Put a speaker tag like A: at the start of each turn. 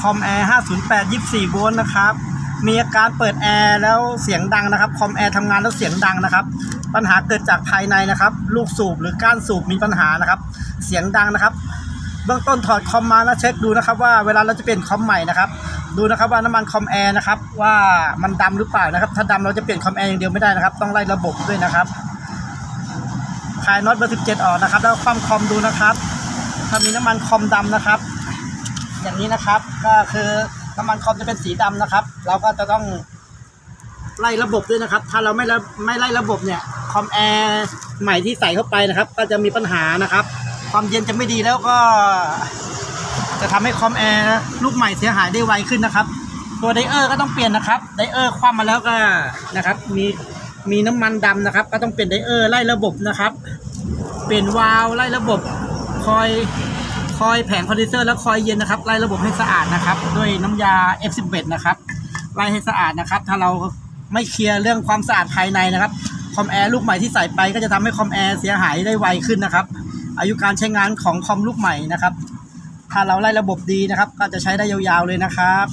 A: คอมแอร์508 24โวลต์นะครับ มีอาการเปิดแอร์แล้วเสียงดังนะครับ คอมแอร์ทำงานแล้วเสียงดังนะครับ ปัญหาเกิดจากภายในนะครับ ลูกสูบหรือก้านสูบมีปัญหานะครับ เสียงดังนะครับ เบื้องต้นถอดคอมมาแล้วเช็คดูนะครับว่าเวลาเราจะเปลี่ยนคอมใหม่นะครับ ดูนะครับว่าน้ำมันคอมแอร์นะครับว่ามันดำหรือเปล่านะครับ ถ้าดำเราจะเปลี่ยนคอมแอร์อย่างเดียวไม่ได้นะครับ ต้องไล่ระบบด้วยนะครับคลายน็อตเบอร์17ออกนะครับ แล้วคว่ำคอมดูนะครับถ้ามีน้ำมันคอมดำนะครับ อย่างนี้นะครับ ก็คือน้ำมันคอมจะเป็นสีดำนะครับ เราก็จะต้องไล่ระบบด้วยนะครับ ถ้าเราไม่ไม่ไล่ระบบเนี่ยคอมแอร์ใหม่ที่ใส่เข้าไปนะครับ ก็จะมีปัญหานะครับ ความเย็นจะไม่ดีแล้วก็ จะทำให้คอมแอร์ลูกใหม่เสียหายได้ไวขึ้นนะครับ ตัวไดเออร์ก็ต้องเปลี่ยนนะครับไดเออร์คว่ำมาแล้วก็นะครับ มีมีน้ำมันดำนะครับ ก็ต้องเปลี่ยนไดเออร์ไล่ระบบนะครับ เปลี่ยนวาล์วไล่ระบบคอย คอยแผงคอนดิเซอร์และคอยเย็นนะครับไล่ระบบให้สะอาดนะครับ ด้วยน้ำยา F11 นะครับไล่ให้สะอาดนะครับ ถ้าเราไม่เคลียร์เรื่องความสะอาดภายในนะครับคอมแอร์ลูกใหม่ที่ใส่ไปก็จะทำให้คอมแอร์เสียหายได้ไวขึ้นนะครับ อายุการใช้งานของคอมลูกใหม่นะครับ ถ้าเราไล่ระบบดีนะครับ ก็จะใช้ได้ยาวๆเลยนะครับ